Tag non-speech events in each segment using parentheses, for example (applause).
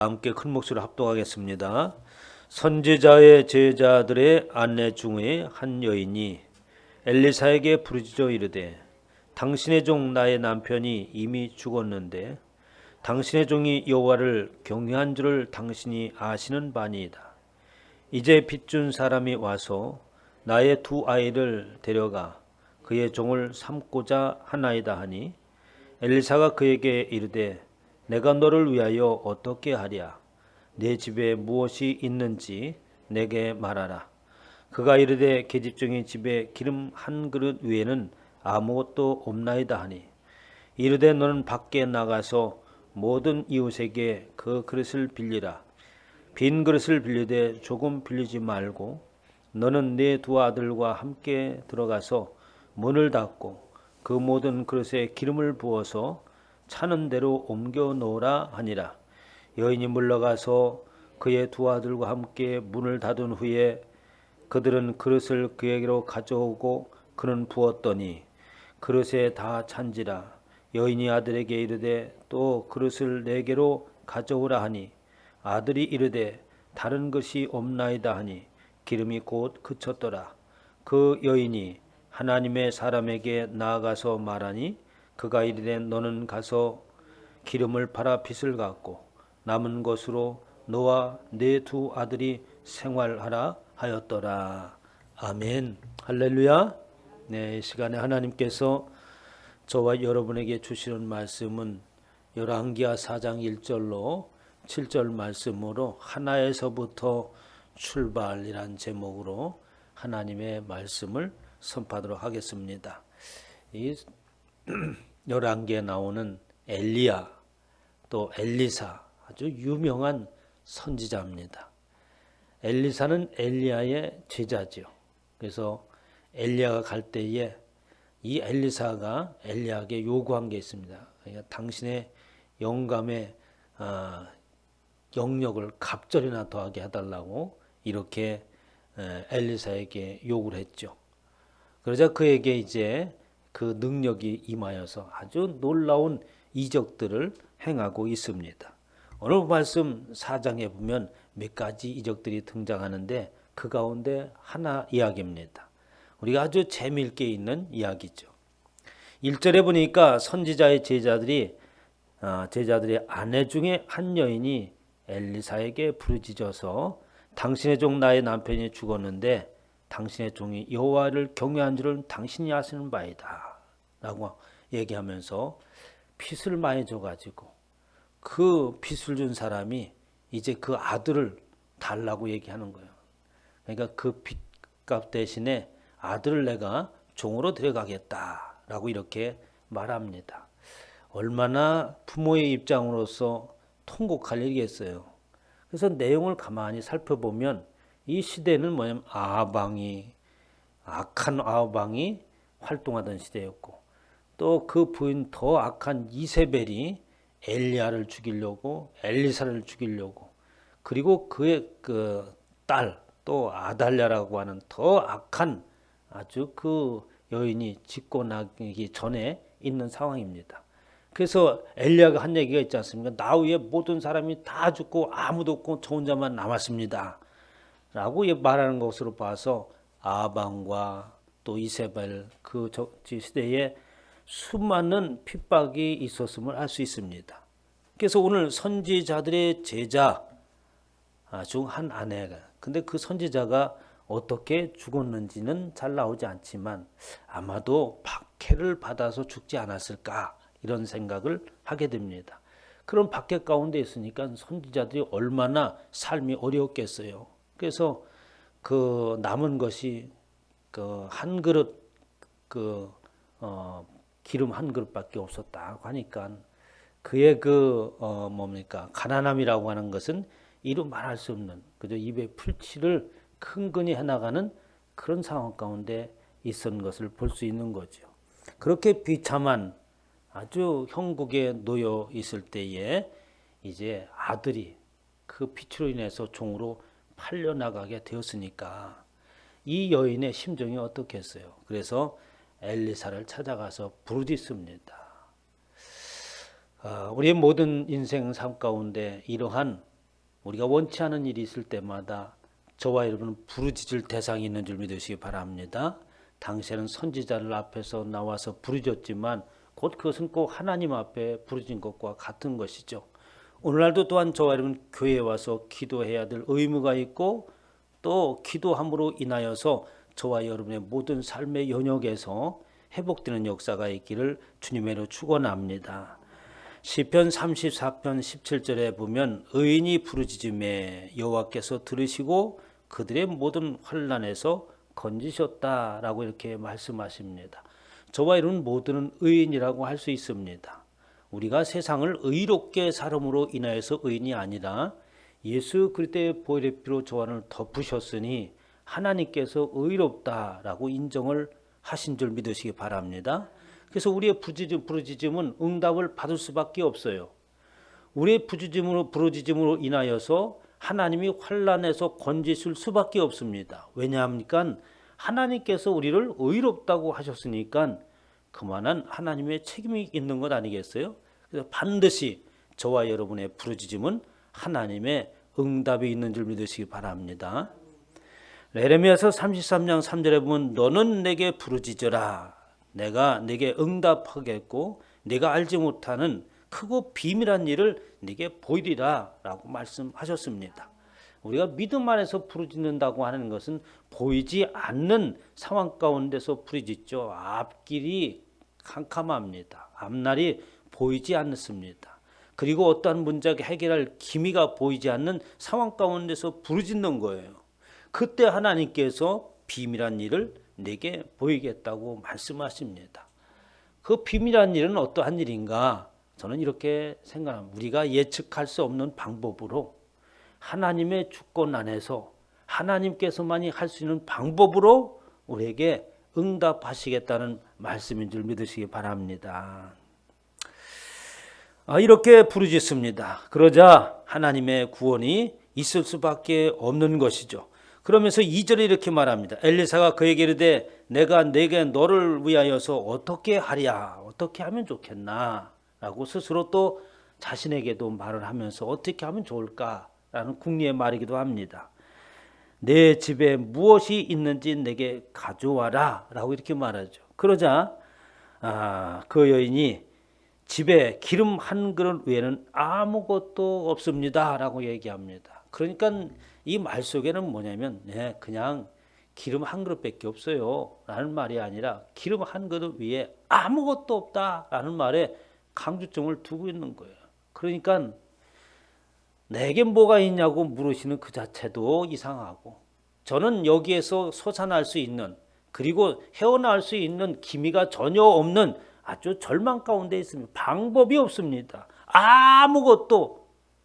함께 큰 목소리로 합동하겠습니다. 선지자의 제자들의 안내 중에 한 여인이 엘리사에게 부르짖어 이르되 당신의 종 나의 남편이 이미 죽었는데 당신의 종이 여호와를 경외한 줄을 당신이 아시는 바니이다. 이제 빚준 사람이 와서 나의 두 아이를 데려가 그의 종을 삼고자 하나이다 하니 엘리사가 그에게 이르되 내가 너를 위하여 어떻게 하랴? 내 집에 무엇이 있는지 내게 말하라. 그가 이르되 계집종의 집에 기름 한 그릇 위에는 아무것도 없나이다 하니 이르되 너는 밖에 나가서 모든 이웃에게 그 그릇을 빌리라. 빈 그릇을 빌리되 조금 빌리지 말고 너는 네 두 아들과 함께 들어가서 문을 닫고 그 모든 그릇에 기름을 부어서 차는 대로 옮겨 놓으라 하니라. 여인이 물러가서 그의 두 아들과 함께 문을 닫은 후에 그들은 그릇을 그에게로 가져오고 그는 부었더니 그릇에 다 찬지라. 여인이 아들에게 이르되 또 그릇을 내게로 가져오라 하니 아들이 이르되 다른 것이 없나이다 하니 기름이 곧 그쳤더라. 그 여인이 하나님의 사람에게 나아가서 말하니 그가 이르되 너는 가서 기름을 팔아 빚을 갚고 남은 것으로 너와 네 두 아들이 생활하라 하였더라. 아멘. 할렐루야. 네, 이 시간에 하나님께서 저와 여러분에게 주시는 말씀은 열왕기하 4장 1절로 7절 말씀으로 하나에서부터 출발이란 제목으로 하나님의 말씀을 선포하도록 하겠습니다. 이 (clears throat) 열왕기에 나오는 엘리야 또 엘리사 아주 유명한 선지자입니다. 엘리사는 엘리야의 제자지요. 그래서 엘리야가 갈 때에 이 엘리사가 엘리야에게 요구한 게 있습니다. 그러니까 당신의 영감의 아, 영역을 갑절이나 더하게 해달라고 이렇게 엘리사에게 요구를 했죠. 그러자 그에게 이제 그 능력이 임하여서 아주 놀라운 이적들을 행하고 있습니다. 오늘 말씀 4장에 보면 몇 가지 이적들이 등장하는데 그 가운데 하나 이야기입니다. 우리가 아주 재미있게 있는 이야기죠. 1절에 보니까 선지자의 제자들이 아, 제자들의 아내 중에 한 여인이 엘리사에게 부르짖어서 당신의 종 나의 남편이 죽었는데 당신의 종이 여호와를 경외한 줄은 당신이 아시는 바이다 라고 얘기하면서 빚을 많이 줘가지고 그 빚을 준 사람이 이제 그 아들을 달라고 얘기하는 거예요. 그러니까 그 빚값 대신에 아들을 내가 종으로 데려가겠다라고 이렇게 말합니다. 얼마나 부모의 입장으로서 통곡할 일이겠어요. 그래서 내용을 가만히 살펴보면 이 시대는 뭐냐면 아방이 악한 아방이 활동하던 시대였고 또 그 부인 더 악한 이세벨이 엘리야를 죽이려고 엘리사를 죽이려고 그리고 그의 그 딸 또 아달랴라고 하는 더 악한 아주 그 여인이 짓고 나기 전에 있는 상황입니다. 그래서 엘리야가 한 얘기가 있지 않습니까? 나 위에 모든 사람이 다 죽고 아무도 없고 저 혼자만 남았습니다. 라고 말하는 것으로 봐서 아방과 또 이세벨 그 시대에 수많은 핍박이 있었음을 알 수 있습니다. 그래서 오늘 선지자들의 제자 아, 중한 아내가 근데 그 선지자가 어떻게 죽었는지는 잘 나오지 않지만 아마도 박해를 받아서 죽지 않았을까 이런 생각을 하게 됩니다. 그런 박해 가운데 있으니까 선지자들이 얼마나 삶이 어려웠겠어요. 그래서 그 남은 것이 그 한 그릇 그 어, 기름 한 그릇밖에 없었다 하니까 그의 그 어, 뭡니까 가난함이라고 하는 것은 이루 말할 수 없는 그저 입에 풀칠을 큰근히 해나가는 그런 상황 가운데 있었는 것을 볼 수 있는 거죠. 그렇게 비참한 아주 형국에 놓여 있을 때에 이제 아들이 그 빛으로 인해서 종으로 팔려 나가게 되었으니까 이 여인의 심정이 어떻겠어요? 그래서 엘리사를 찾아가서 부르짖습니다. 아, 우리의 모든 인생 삶 가운데 이러한 우리가 원치 않은 일이 있을 때마다 저와 여러분은 부르짖을 대상이 있는 줄 믿으시기 바랍니다. 당시에는 선지자를 앞에서 나와서 부르짖었지만 곧 그것은 꼭 하나님 앞에 부르짖은 것과 같은 것이죠. 오늘날도 또한 저와 여러분 교회에 와서 기도해야 될 의무가 있고 또 기도함으로 인하여서 저와 여러분의 모든 삶의 영역에서 회복되는 역사가 있기를 주님으로 축원합니다. 시편 34편 17절에 보면 의인이 부르짖음에 여호와께서 들으시고 그들의 모든 환란에서 건지셨다라고 이렇게 말씀하십니다. 저와 이런 모두는 의인이라고 할 수 있습니다. 우리가 세상을 의롭게 살음으로 인하여서 의인이 아니라 예수 그리스도의 보혈의 피로 저와를 덮으셨으니 하나님께서 의롭다라고 인정을 하신 줄 믿으시기 바랍니다. 그래서 우리의 부르짖음, 부르짖음은 응답을 받을 수밖에 없어요. 우리의 부르짖음으로 부르짖음으로 인하여서 하나님이 환란에서 건지실 수밖에 없습니다. 왜냐합니까? 하나님께서 우리를 의롭다고 하셨으니까 그만한 하나님의 책임이 있는 것 아니겠어요? 그래서 반드시 저와 여러분의 부르짖음은 하나님의 응답이 있는 줄 믿으시기 바랍니다. 레레미야서 33장 3절에 보면 너는 내게 부르짖어라 내가 내게 응답하겠고 내가 알지 못하는 크고 비밀한 일을 네게 보이리라라고 말씀하셨습니다. 우리가 믿음 안에서 부르짖는다고 하는 것은 보이지 않는 상황 가운데서 부르짖죠. 앞길이 캄캄합니다. 앞날이 보이지 않습니다. 그리고 어떠한 문제가 해결할 기미가 보이지 않는 상황 가운데서 부르짖는 거예요. 그때 하나님께서 비밀한 일을 내게 보이겠다고 말씀하십니다. 그 비밀한 일은 어떠한 일인가? 저는 이렇게 생각합니다. 우리가 예측할 수 없는 방법으로 하나님의 주권 안에서 하나님께서만이 할 수 있는 방법으로 우리에게 응답하시겠다는 말씀인 줄 믿으시기 바랍니다. 아, 이렇게 부르짖습니다. 그러자 하나님의 구원이 있을 수밖에 없는 것이죠. 그러면서 2절에 이렇게 말합니다. 엘리사가 그에게 이르되 내가 내게 너를 위하여서 어떻게 하랴 어떻게 하면 좋겠나 라고 스스로 또 자신에게도 말을 하면서 어떻게 하면 좋을까라는 궁리의 말이기도 합니다. 내 집에 무엇이 있는지 내게 가져와라 라고 이렇게 말하죠. 그러자 아, 그 여인이 집에 기름 한 그릇 외에는 아무것도 없습니다 라고 얘기합니다. 그러니까 이 말 속에는 뭐냐면 네, 그냥 기름 한 그릇밖에 없어요 라는 말이 아니라 기름 한 그릇 위에 아무것도 없다 라는 말에 강조점을 두고 있는 거예요. 그러니까 내게 뭐가 있냐고 물으시는 그 자체도 이상하고 저는 여기에서 솟아날 수 있는 그리고 헤어날 수 있는 기미가 전혀 없는 아주 절망 가운데 있습니다. 방법이 없습니다. 아무것도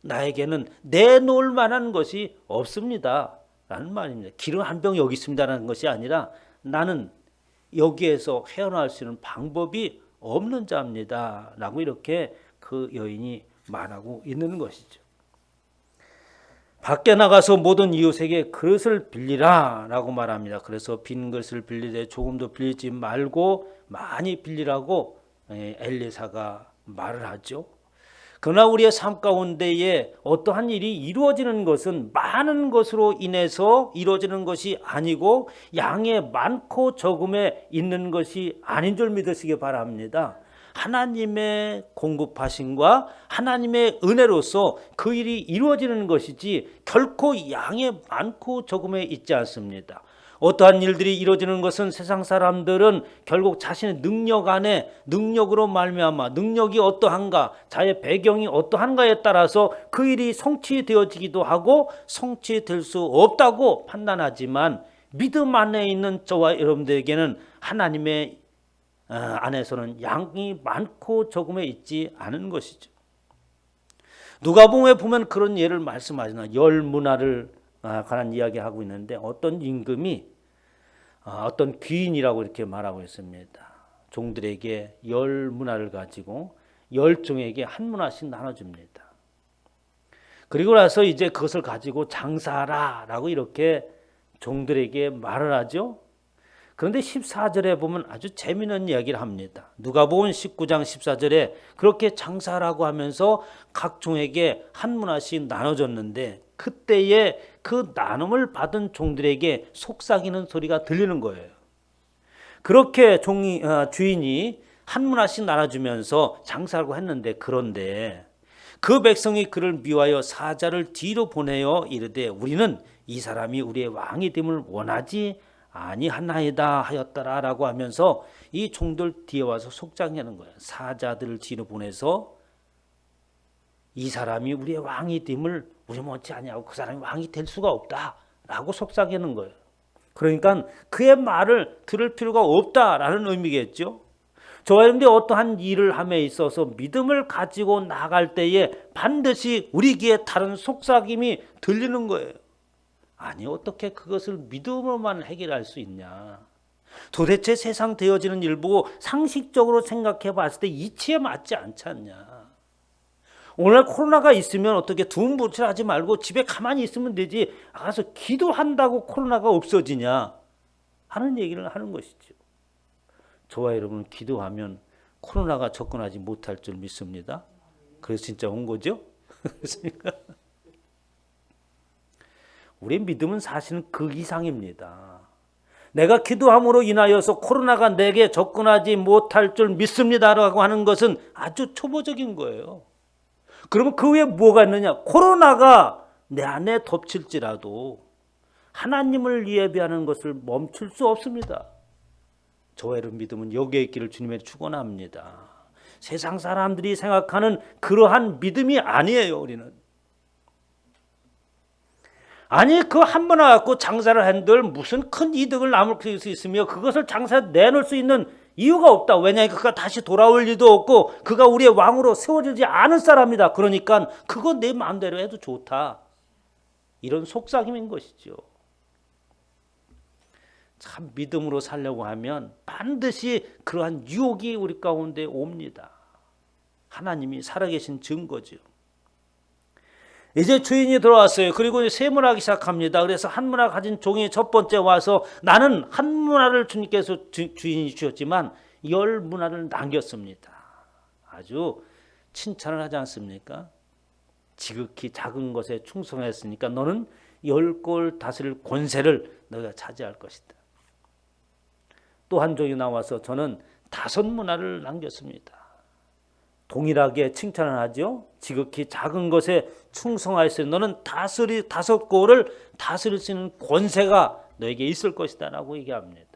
나에게는 내놓을 만한 것이 없습니다. 라는 말입니다. 기름 한 병 여기 있습니다라는 것이 아니라 나는 여기에서 헤어날 수 있는 방법이 없는 자입니다. 라고 이렇게 그 여인이 말하고 있는 것이죠. 밖에 나가서 모든 이웃에게 그릇을 빌리라 라고 말합니다. 그래서 빈 그릇을 빌리되 조금도 빌리지 말고 많이 빌리라고 예, 엘리사가 말을 하죠. 그러나 우리의 삶 가운데에 어떠한 일이 이루어지는 것은 많은 것으로 인해서 이루어지는 것이 아니고 양의 많고 적음에 있는 것이 아닌 줄 믿으시기 바랍니다. 하나님의 공급하심과 하나님의 은혜로서 그 일이 이루어지는 것이지 결코 양의 많고 적음에 있지 않습니다. 어떠한 일들이 이루어지는 것은 세상 사람들은 결국 자신의 능력 안에 능력으로 말미암아 능력이 어떠한가 자의 배경이 어떠한가에 따라서 그 일이 성취되어지기도 하고 성취될 수 없다고 판단하지만 믿음 안에 있는 저와 여러분들에게는 하나님의 어, 안에서는 양이 많고 적음에 있지 않은 것이죠. 누가복음에 보면 그런 예를 말씀하시나 열 문화를 아, 관한 이야기하고 있는데 어떤 임금이 아, 어떤 귀인이라고 이렇게 말하고 있습니다. 종들에게 열 문화를 가지고 열 종에게 한 문화씩 나눠줍니다. 그리고 나서 이제 그것을 가지고 장사하라 라고 이렇게 종들에게 말을 하죠. 그런데 14절에 보면 아주 재미있는 이야기를 합니다. 누가 보면 19장 14절에 그렇게 장사라고 하면서 각 종에게 한 문화씩 나눠줬는데 그때에 그 나눔을 받은 종들에게 속삭이는 소리가 들리는 거예요. 그렇게 종이 어, 주인이 한 문화씩 나눠주면서 장사하고 했는데 그런데 그 백성이 그를 미워하여 사자를 뒤로 보내어 이르되 우리는 이 사람이 우리의 왕이 됨을 원하지 아니하나이다 하였더라라고 하면서 이 종들 뒤에 와서 속장하는 거예요. 사자들을 뒤로 보내서 이 사람이 우리의 왕이 됨을 우리 못지 아니하고 그 사람이 왕이 될 수가 없다라고 속삭이는 거예요. 그러니까 그의 말을 들을 필요가 없다라는 의미겠죠. 저와 여러분들이 어떠한 일을 함에 있어서 믿음을 가지고 나갈 때에 반드시 우리 귀에 다른 속삭임이 들리는 거예요. 아니 어떻게 그것을 믿음으로만 해결할 수 있냐? 도대체 세상 되어지는 일 보고 상식적으로 생각해 봤을 때 이치에 맞지 않지 않냐? 오늘 코로나가 있으면 어떻게 두음보칠하지 말고 집에 가만히 있으면 되지. 가서 기도한다고 코로나가 없어지냐? 하는 얘기를 하는 것이죠. 저와 여러분 기도하면 코로나가 접근하지 못할 줄 믿습니다. 그래서 진짜 온 거죠? 그렇습니까? 우리의 믿음은 사실은 그 이상입니다. 내가 기도함으로 인하여서 코로나가 내게 접근하지 못할 줄 믿습니다라고 하는 것은 아주 초보적인 거예요. 그러면 그 위에 뭐가 있느냐? 코로나가 내 안에 덮칠지라도 하나님을 예배하는 것을 멈출 수 없습니다. 여러분 믿음은 여기에 있기를 주님의 축원합니다. 세상 사람들이 생각하는 그러한 믿음이 아니에요, 우리는. 아니 그 한 번 와갖고 장사를 한들 무슨 큰 이득을 남을 수 있으며 그것을 장사에 내놓을 수 있는 이유가 없다. 왜냐하면 그가 다시 돌아올 일도 없고 그가 우리의 왕으로 세워지지 않은 사람이다. 그러니까 그거 내 마음대로 해도 좋다. 이런 속삭임인 것이죠. 참 믿음으로 살려고 하면 반드시 그러한 유혹이 우리 가운데 옵니다. 하나님이 살아계신 증거죠. 이제 주인이 들어왔어요. 그리고 세문하기 시작합니다. 그래서 한문화 가진 종이 첫 번째 와서 나는 한문화를 주님께서 주, 주인이 주셨지만 열 문화를 남겼습니다. 아주 칭찬을 하지 않습니까? 지극히 작은 것에 충성했으니까 너는 열골 다스릴 권세를 너가 차지할 것이다. 또 한 종이 나와서 저는 다섯 문화를 남겼습니다. 동일하게 칭찬을 하죠. 지극히 작은 것에 충성하였으니 너는 다스리 다섯 골을 다스릴 수 있는 권세가 너에게 있을 것이다라고 얘기합니다.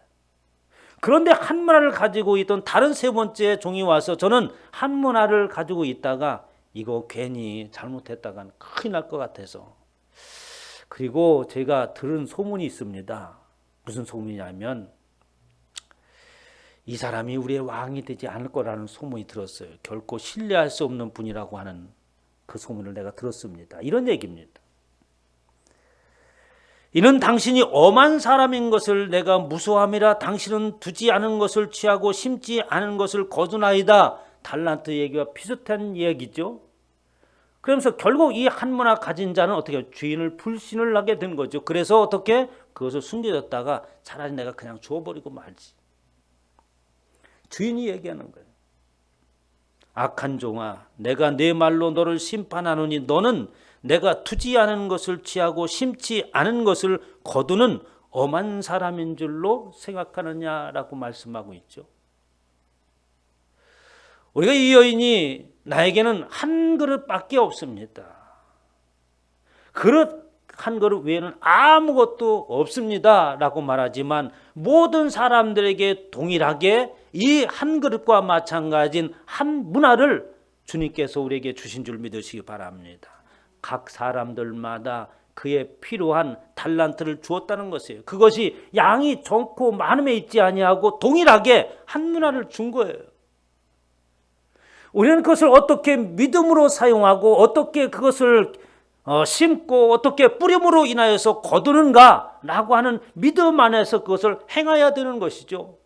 그런데 한 문화를 가지고 있던 다른 세 번째 종이 와서 저는 한 문화를 가지고 있다가 이거 괜히 잘못했다간 큰일 날 것 같아서 그리고 제가 들은 소문이 있습니다. 무슨 소문이냐면 이 사람이 우리의 왕이 되지 않을 거라는 소문이 들었어요. 결코 신뢰할 수 없는 분이라고 하는 그 소문을 내가 들었습니다. 이런 얘기입니다. 이는 당신이 엄한 사람인 것을 내가 무수함이라 당신은 두지 않은 것을 취하고 심지 않은 것을 거두나이다. 달란트 얘기와 비슷한 얘기죠. 그러면서 결국 이 한문화 가진 자는 어떻게 주인을 불신을 하게 된 거죠. 그래서 어떻게 그것을 숨겨졌다가 차라리 내가 그냥 주워버리고 말지. 주인이 얘기하는 거예요. 악한 종아, 내가 내 말로 너를 심판하노니 너는 내가 두지 않은 것을 취하고 심지 않은 것을 거두는 엄한 사람인 줄로 생각하느냐라고 말씀하고 있죠. 우리가 이 여인이 나에게는 한 그릇밖에 없습니다. 그릇 한 그릇 외에는 아무것도 없습니다 라고 말하지만 모든 사람들에게 동일하게 이 한 그릇과 마찬가지인 한 문화를 주님께서 우리에게 주신 줄 믿으시기 바랍니다. 각 사람들마다 그의 필요한 달란트를 주었다는 것이에요. 그것이 양이 적고 많음에 있지 아니하고 동일하게 한 문화를 준 거예요. 우리는 그것을 어떻게 믿음으로 사용하고 어떻게 그것을 어, 심고 어떻게 뿌림으로 인하여서 거두는가라고 하는 믿음 안에서 그것을 행해야 되는 것이죠.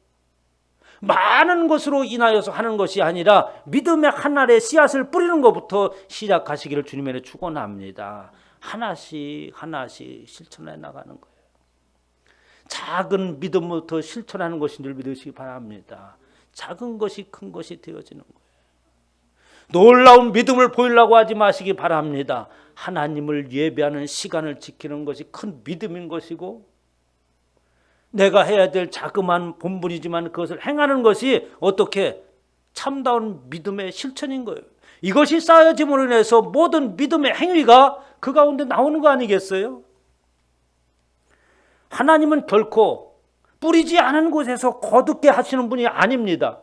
많은 것으로 인하여서 하는 것이 아니라 믿음의 하나의 씨앗을 뿌리는 것부터 시작하시기를 주님의 축원합니다. 하나씩 하나씩 실천해 나가는 거예요. 작은 믿음부터 실천하는 것인 줄 믿으시기 바랍니다. 작은 것이 큰 것이 되어지는 거예요. 놀라운 믿음을 보이려고 하지 마시기 바랍니다. 하나님을 예배하는 시간을 지키는 것이 큰 믿음인 것이고 내가 해야 될 자그마한 본분이지만 그것을 행하는 것이 어떻게 참다운 믿음의 실천인 거예요. 이것이 쌓여짐으로 인해서 모든 믿음의 행위가 그 가운데 나오는 거 아니겠어요? 하나님은 결코 뿌리지 않은 곳에서 거듭게 하시는 분이 아닙니다.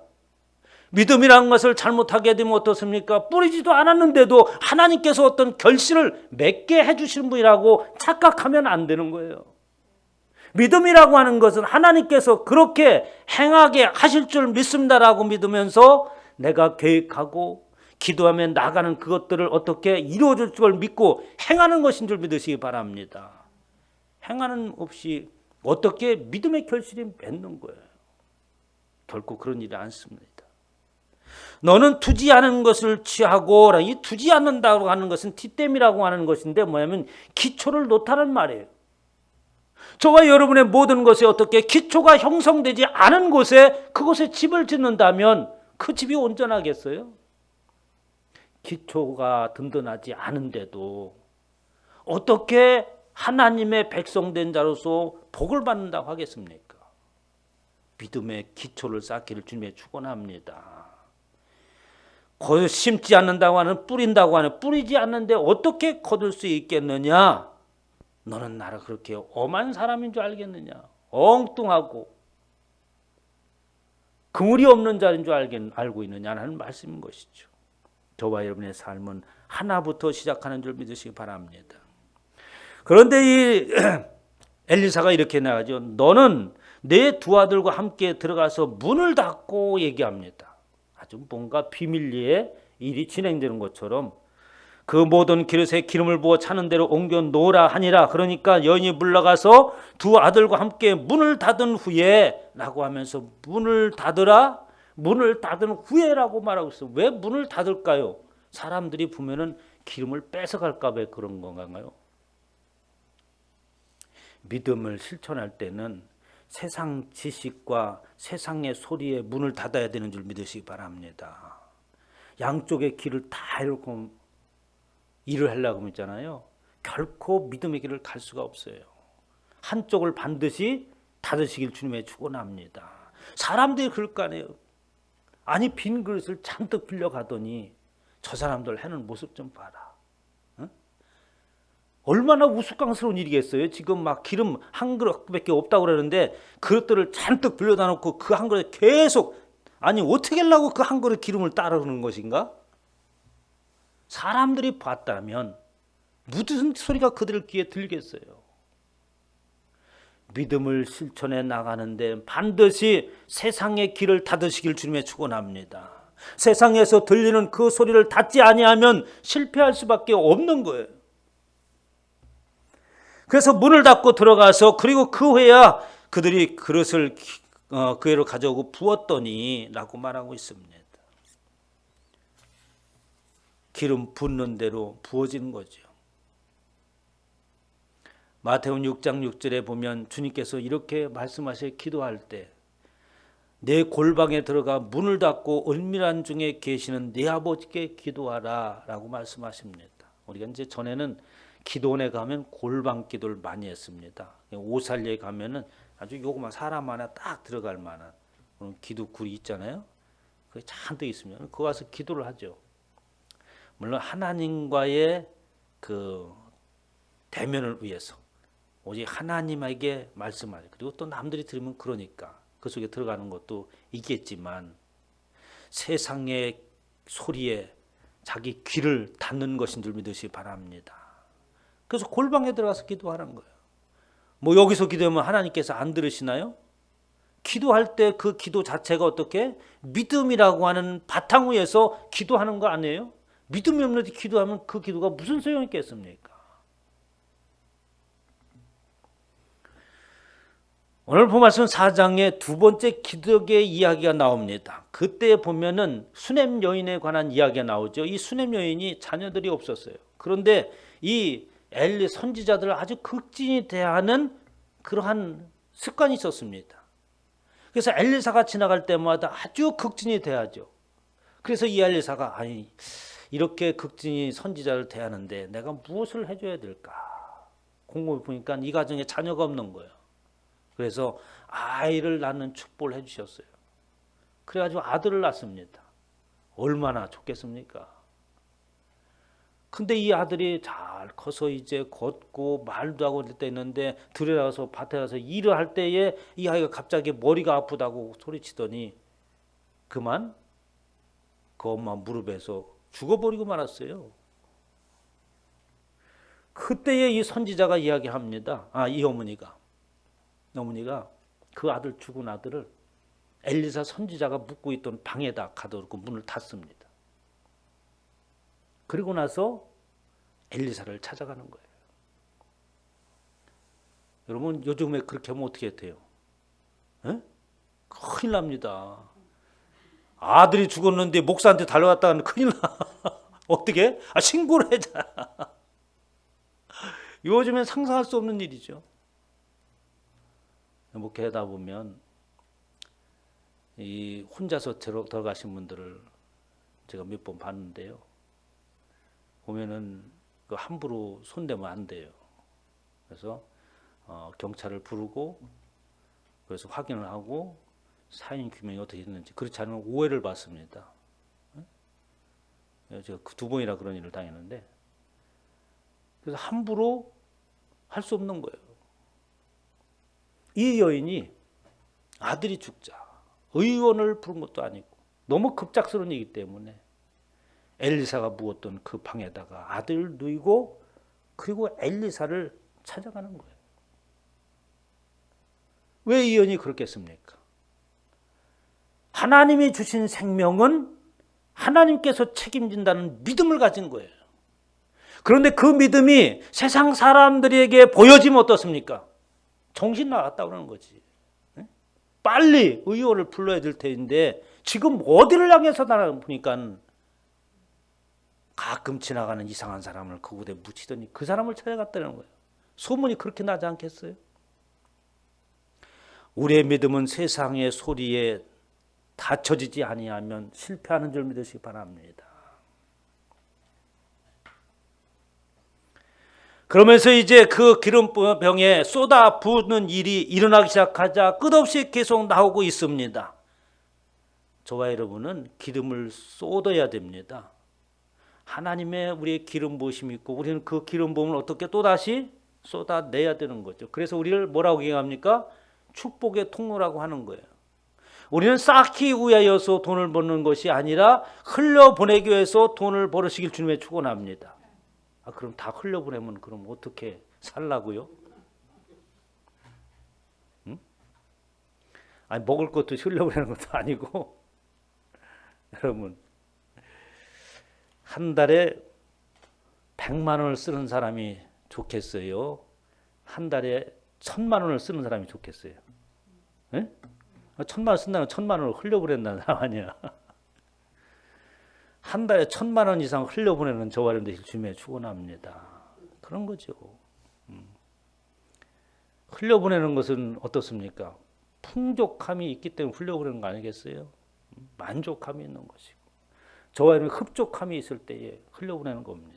믿음이라는 것을 잘못하게 되면 어떻습니까? 뿌리지도 않았는데도 하나님께서 어떤 결실을 맺게 해주시는 분이라고 착각하면 안 되는 거예요. 믿음이라고 하는 것은 하나님께서 그렇게 행하게 하실 줄 믿습니다라고 믿으면서 내가 계획하고 기도하며 나가는 그것들을 어떻게 이루어질 줄 믿고 행하는 것인 줄 믿으시기 바랍니다. 행하는 없이 어떻게 믿음의 결실이 맺는 거예요. 결코 그런 일이 않습니다. 너는 두지 않은 것을 취하고 이 두지 않는다고 하는 것은 티땜이라고 하는 것인데 뭐냐면 기초를 놓다는 말이에요. 저와 여러분의 모든 것에 어떻게 기초가 형성되지 않은 곳에 그곳에 집을 짓는다면 그 집이 온전하겠어요? 기초가 든든하지 않은데도 어떻게 하나님의 백성된 자로서 복을 받는다고 하겠습니까? 믿음의 기초를 쌓기를 주님의 축원합니다. 거 심지 않는다고 하는 뿌린다고 하는 뿌리지 않는데 어떻게 거둘 수 있겠느냐? 너는 나를 그렇게 엄한 사람인 줄 알겠느냐? 엉뚱하고 그물이 없는 자인 줄 알겠, 알고 있느냐는 말씀인 것이죠. 저와 여러분의 삶은 하나부터 시작하는 줄 믿으시기 바랍니다. 그런데 이 (clears throat) 엘리사가 이렇게 나가죠. 너는 내 두 아들과 함께 들어가서 문을 닫고 얘기합니다. 아주 뭔가 비밀리에 일이 진행되는 것처럼 그 모든 그릇에 기름을 부어 차는 대로 옮겨 놓으라 하니라. 그러니까 여인이 물러가서 두 아들과 함께 문을 닫은 후에라고 하면서 문을 닫으라. 문을 닫은 후에라고 말하고 있어. 왜 문을 닫을까요? 사람들이 보면은 기름을 뺏어갈까 봐 그런 건가요? 믿음을 실천할 때는 세상 지식과 세상의 소리에 문을 닫아야 되는 줄 믿으시기 바랍니다. 양쪽의 길을 다 이렇게 일을 하려고 했잖아요. 결코 믿음의 길을 갈 수가 없어요. 한쪽을 반드시 닫으시길 주님의 축원합니다. 사람들이 그럴 거 아니에요. 아니 빈 그릇을 잔뜩 빌려가더니 저 사람들 하는 모습 좀 봐라. 응? 얼마나 우스꽝스러운 일이겠어요. 지금 막 기름 한 그릇밖에 없다고 그러는데 그릇들을 잔뜩 빌려다 놓고 그 한 그릇 계속 아니 어떻게 하려고 그 한 그릇 기름을 따르는 것인가? 사람들이 봤다면 무슨 소리가 그들 귀에 들겠어요. 믿음을 실천해 나가는데 반드시 세상의 길을 닫으시길 주님의 축원합니다. 세상에서 들리는 그 소리를 닫지 아니하면 실패할 수밖에 없는 거예요. 그래서 문을 닫고 들어가서 그리고 그 후에야 그들이 그릇을 어, 그 애로 가져오고 부었더니라고 말하고 있습니다. 기름 붓는 대로 부어지는 거죠. 마태복음 6장 6절에 보면 주님께서 이렇게 말씀하셔 기도할 때 내 골방에 들어가 문을 닫고 은밀한 중에 계시는 내 아버지께 기도하라 라고 말씀하십니다. 우리가 이제 전에는 기도원에 가면 골방 기도를 많이 했습니다. 오살리에 가면은 아주 요거만 사람 하나 딱 들어갈 만한 그런 기도 굴이 있잖아요. 그게 잔뜩 있으면 그 가서 기도를 하죠. 물론 하나님과의 그 대면을 위해서 오직 하나님에게 말씀하죠. 그리고 또 남들이 들으면 그러니까 그 속에 들어가는 것도 있겠지만 세상의 소리에 자기 귀를 닫는 것인 줄 믿으시기 바랍니다. 그래서 골방에 들어가서 기도하는 거예요. 뭐 여기서 기도하면 하나님께서 안 들으시나요? 기도할 때 그 기도 자체가 어떻게 믿음이라고 하는 바탕 위에서 기도하는 거 아니에요? 믿음이 없는데 기도하면 그 기도가 무슨 소용이 있겠습니까? 오늘 보말씀 4장에 두 번째 기적의 이야기가 나옵니다. 그때 보면은 수냄 여인에 관한 이야기가 나오죠. 이 수냄 여인이 자녀들이 없었어요. 그런데 이 엘리 선지자들을 아주 극진히 대하는 그러한 습관이 있었습니다. 그래서 엘리사가 지나갈 때마다 아주 극진히 대하죠. 그래서 이 엘리사가 아니 이렇게 극진히 선지자를 대하는데 내가 무엇을 해줘야 될까? 곰곰이 보니까 이 가정에 자녀가 없는 거예요. 그래서 아이를 낳는 축복을 해주셨어요. 그래가지고 아들을 낳습니다. 얼마나 좋겠습니까? 근데 이 아들이 잘 커서 이제 걷고 말도 하고 될때 있는데 들에 나가서 밭에 가서 일을 할 때에 이 아이가 갑자기 머리가 아프다고 소리치더니 그만 그 엄마 무릎에서 죽어버리고 말았어요. 그때에 이 선지자가 이야기합니다. 아, 이 어머니가. 어머니가 그 아들 죽은 아들을 엘리사 선지자가 묵고 있던 방에다 가둬놓고 문을 닫습니다. 그리고 나서 엘리사를 찾아가는 거예요. 여러분 요즘에 그렇게 하면 어떻게 돼요? 에? 큰일 납니다. 아들이 죽었는데 목사한테 달려갔다가는 큰일 나. (laughs) 어떻게? 아, 신고를 해자. (laughs) 요즘엔 상상할 수 없는 일이죠. 목회하다 보면 이 혼자서 들어, 들어가신 분들을 제가 몇 번 봤는데요. 보면은 그 함부로 손대면 안 돼요. 그래서 어, 경찰을 부르고 그래서 확인을 하고 사인 규명이 어떻게 됐는지 그렇지 않으면 오해를 받습니다. 예? 제가 그두 번이나 그런 일을 당했는데 그래서 함부로 할 수 없는 거예요. 이 여인이 아들이 죽자 의원을 부른 것도 아니고 너무 급작스러운 일이기 때문에 엘리사가 묵었던 그 방에다가 아들을 누이고 그리고 엘리사를 찾아가는 거예요. 왜이 여인이 그렇겠습니까? 하나님이 주신 생명은 하나님께서 책임진다는 믿음을 가진 거예요. 그런데 그 믿음이 세상 사람들에게 보여지면 어떻습니까? 정신 나갔다 그러는 거지. 예? 빨리 의원을 불러야 될 텐데 지금 어디를 향해서 나보니까 가끔 지나가는 이상한 사람을 그곳에 묻히더니 그 사람을 찾아갔다는 거예요. 소문이 그렇게 나지 않겠어요? 우리의 믿음은 세상의 소리에 닫혀지지 아니하면 실패하는 줄 믿으시기 바랍니다. 그러면서 이제 그 기름병에 쏟아 부는 일이 일어나기 시작하자 끝없이 계속 나오고 있습니다. 저와 여러분은 기름을 쏟아야 됩니다. 하나님의 우리의 기름 부으심이 있고 우리는 그 기름 부음을 어떻게 또 다시 쏟아내야 되는 거죠. 그래서 우리를 뭐라고 얘기합니까? 축복의 통로라고 하는 거예요. 우리는 쌓기 위하여서 돈을 버는 것이 아니라 흘려보내기 위해서 돈을 벌으시길 주님의 축원합니다. 아, 그럼 다 흘려보내면 그럼 어떻게 살라고요? 응? 아니 먹을 것도 (laughs) 흘려보내는 것도 아니고 (laughs) 여러분 한 달에 100만 원을 쓰는 사람이 좋겠어요? 한 달에 천만 원을 쓰는 사람이 좋겠어요? 예? 천만 원 쓴다는 천만 원을 흘려보낸다는 사람 아니야. (laughs) 한 달에 천만 원 이상 흘려보내는 저와 여러분들 주님의 축원합니다. 그런 거죠. 음. 흘려보내는 것은 어떻습니까? 풍족함이 있기 때문에 흘려보내는 거 아니겠어요? 음, 만족함이 있는 것이고 저와 여러분 흡족함이 있을 때에 흘려보내는 겁니다.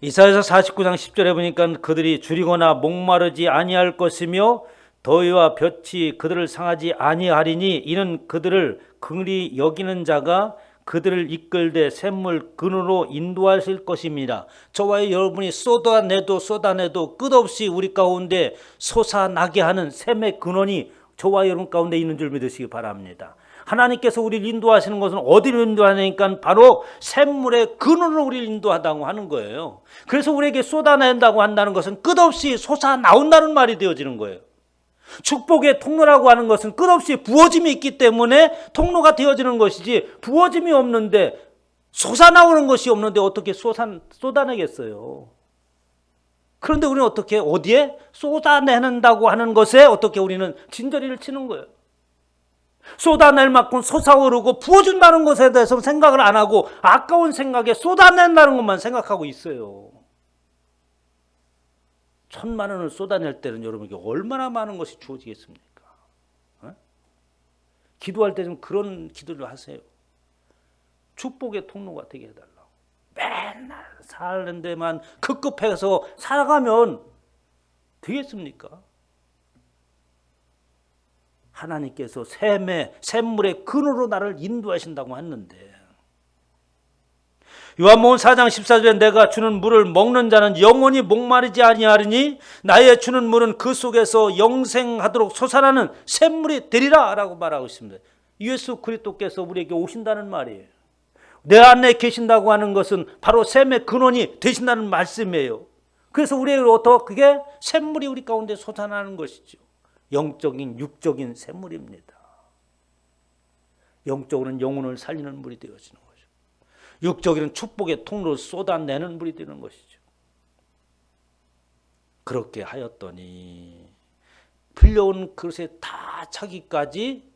이사야서 49장 10절에 보니까 그들이 줄이거나 목마르지 아니할 것이며 더위와 볕이 그들을 상하지 아니하리니 이는 그들을 긍리 여기는 자가 그들을 이끌되 샘물 근으로 인도하실 것입니다. 저와 여러분이 쏟아내도 쏟아내도 끝없이 우리 가운데 솟아나게 하는 샘의 근원이 저와 여러분 가운데 있는 줄 믿으시기 바랍니다. 하나님께서 우리를 인도하시는 것은 어디로 인도하니까 바로 샘물의 근원으로 우리를 인도하다고 하는 거예요. 그래서 우리에게 쏟아낸다고 한다는 것은 끝없이 솟아 나온다는 말이 되어지는 거예요. 축복의 통로라고 하는 것은 끝없이 부어짐이 있기 때문에 통로가 되어지는 것이지 부어짐이 없는데 솟아나오는 것이 없는데 어떻게 쏟아, 쏟아내겠어요. 그런데 우리는 어떻게 어디에 쏟아내는다고 하는 것에 어떻게 우리는 진저리를 치는 거예요. 쏟아낼 만큼 솟아오르고 부어준다는 것에 대해서 생각을 안 하고 아까운 생각에 쏟아낸다는 것만 생각하고 있어요. 천만 원을 쏟아낼 때는 여러분에게 얼마나 많은 것이 주어지겠습니까? 어? 기도할 때 좀 그런 기도를 하세요. 축복의 통로가 되게 해달라고. 맨날 사는 데만 급급해서 살아가면 되겠습니까? 하나님께서 샘의 샘물의 근으로 나를 인도하신다고 했는데 요한복음 4장 14절에 내가 주는 물을 먹는 자는 영원히 목마르지 아니하리니 나의 주는 물은 그 속에서 영생하도록 솟아나는 샘물이 되리라라고 말하고 있습니다. 예수 그리스도께서 우리에게 오신다는 말이에요. 내 안에 계신다고 하는 것은 바로 샘의 근원이 되신다는 말씀이에요. 그래서 우리에게 어떻게 샘물이 우리 가운데 솟아나는 것이죠. 영적인 육적인 샘물입니다. 영적으로는 영혼을 살리는 물이 되어지는 거죠. 육적인 축복의 통로를 쏟아내는 물이 되는 것이죠. 그렇게 하였더니 풀려온 그릇에 다 차기까지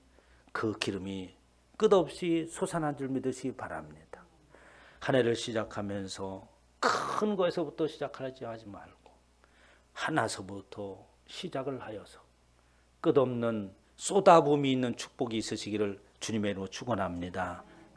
그 기름이 끝없이 솟아난 줄 믿으시기 바랍니다. 한 해를 시작하면서 큰 거에서부터 시작하지 하지 말고 하나서부터 시작을 하여서 끝없는 쏟아붐이 있는 축복이 있으시기를 주님의 이름으로 축원합니다.